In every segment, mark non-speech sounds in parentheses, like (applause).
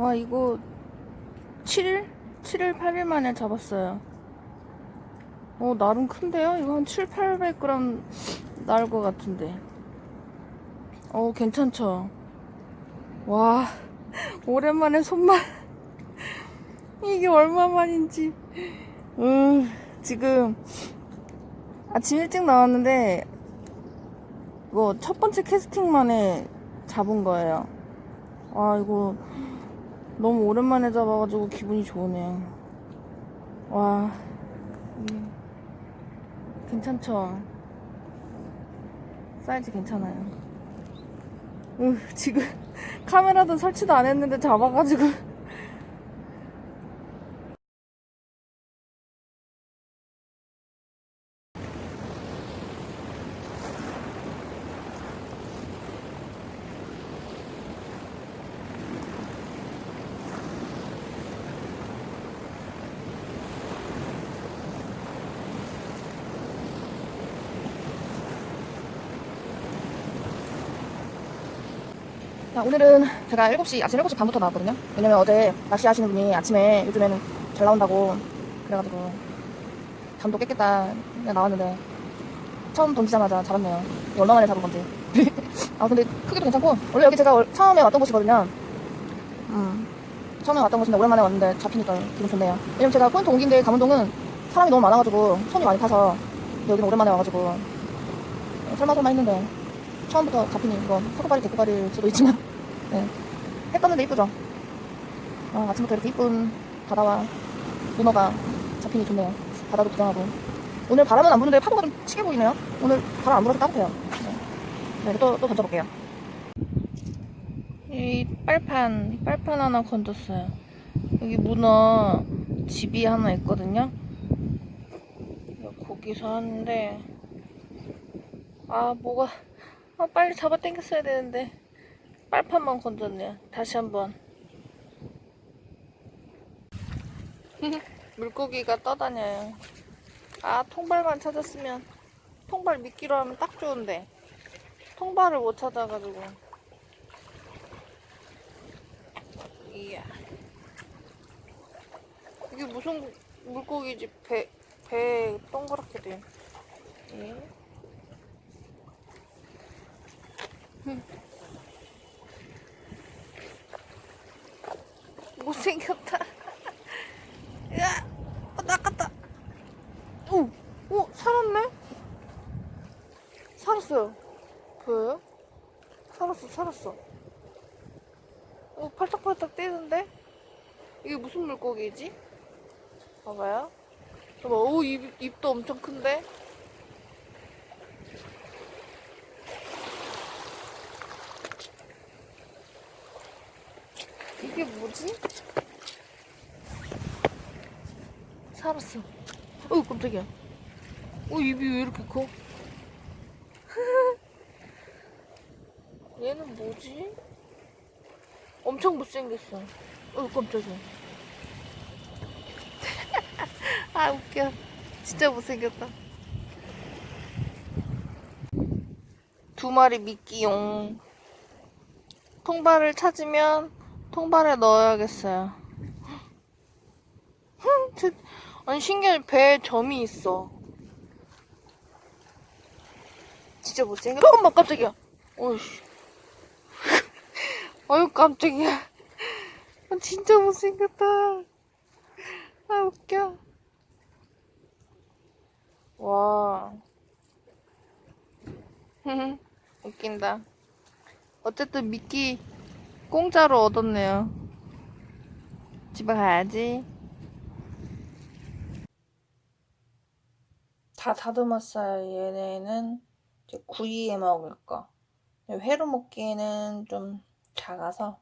와, 이거 7일? 7일, 8일 만에 잡았어요. 어, 나름 큰데요? 이거 한 7, 800g 나올 것 같은데. 어, 괜찮죠? 와, (laughs) 오랜만에 손만. (laughs) 이게 얼마만인지. 음, 지금 아침 일찍 나왔는데, 이거 첫 번째 캐스팅만에 잡은 거예요. 와, 이거 너무 오랜만에 잡아가지고 기분이 좋으네요. 와, 음, 괜찮죠? 사이즈 괜찮아요. 으, 지금 (laughs) 카메라도 설치도 안 했는데 잡아가지고. 자, 오늘은 제가 7시, 아침 7시 반부터 나왔거든요. 왜냐면 어제 낚시 하시는 분이 아침에 요즘에는 잘 나온다고 그래가지고 잠도 깼겠다 그냥 나왔는데 처음 던지자마자 잡았네요. 얼마 만에 잡은 건지. (laughs) 아, 근데 크기도 괜찮고 원래 여기 제가 월- 처음에 왔던 곳이거든요. 음, 처음에 왔던 곳인데 오랜만에 왔는데 잡히니까 기분 좋네요. 왜냐면 제가 포인트 옮긴 데 감운동은 사람이 너무 많아가지고 손이 많이 타서 여기는 오랜만에 와가지고 어, 설마 설마 했는데 처음부터 잡히니 이거 사고발이 대꾸발일 수도 있지만 네. 해 떴는데 이쁘죠? 아, 아침부터 이렇게 이쁜 바다와 문어가 잡히니 좋네요. 바다도 구경하고. 오늘 바람은 안 부는데 파도가 좀 치게 보이네요. 오늘 바람 안 불어서 따뜻해요. 네, 네 또, 또 던져볼게요. 이 빨판 빨판 하나 건졌어요. 여기 문어 집이 하나 있거든요. 거기서 하는데 아 뭐가 아, 빨리 잡아 당겼어야 되는데 빨판만 건졌네요. 다시 한번. (laughs) 물고기가 떠다녀요. 아 통발만 찾았으면 통발 미끼로 하면 딱 좋은데 통발을 못 찾아가지고 이야 이게 무슨 물고기지 배, 배 동그랗게 돼 예. 못생겼다. 야, 어, 나갔다. 오, 오, 살았네? 살았어요. 보여요? 살았어, 살았어. 오, 팔딱팔딱 뛰는데? 이게 무슨 물고기지? 봐봐요. 봐봐, 오, 입, 입도 엄청 큰데? 이게 뭐지? 살았어. 어이 깜짝이야. 어 입이 왜 이렇게 커? (laughs) 얘는 뭐지? 엄청 못생겼어. 어 깜짝이야. (laughs) 아 웃겨. 진짜 못생겼다. 두 마리 미끼용. 통발을 찾으면 통발에 넣어야겠어요. 아니 신기해 배에 점이 있어. 진짜 못생겨. 어, 엄마 깜짝이야. 어이씨. (laughs) 아유 깜짝이야. 아, 진짜 못생겼다. 아 웃겨. 와. (laughs) 웃긴다. 어쨌든 미끼 공짜로 얻었네요. 집에 가야지. 다 다듬었어요. 얘네는 이제 구이에 먹을 거. 회로 먹기에는 좀 작아서.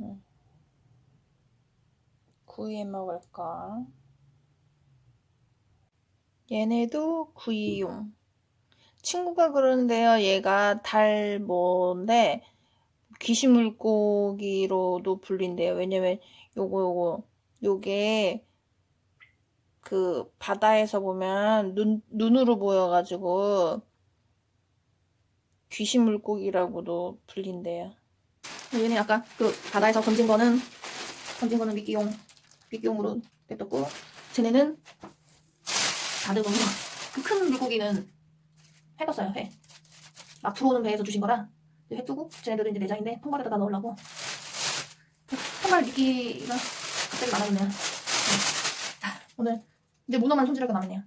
음. 구이에 먹을 거. 얘네도 구이용. 친구가 그러는데요. 얘가 달모인데 귀신 물고기로도 불린대요. 왜냐면 요거 요거 요게 그 바다에서 보면 눈 눈으로 보여가지고 귀신 물고기라고도 불린대요. 얘는 아까 그 바다에서 건진 거는 건진 거는 미끼용 미끼용으로 냅뒀고 쟤네는 다듬은 그큰 물고기는 해뒀어요 해. 막 들어오는 배에서 주신 거라 이제 해 두고 쟤네들은 이제 내장인데 통발에다 가 넣으려고 통발 미끼가 갑자기 많아졌네요. 네. 자 오늘 이제 문어만 손질할 거 남았네요.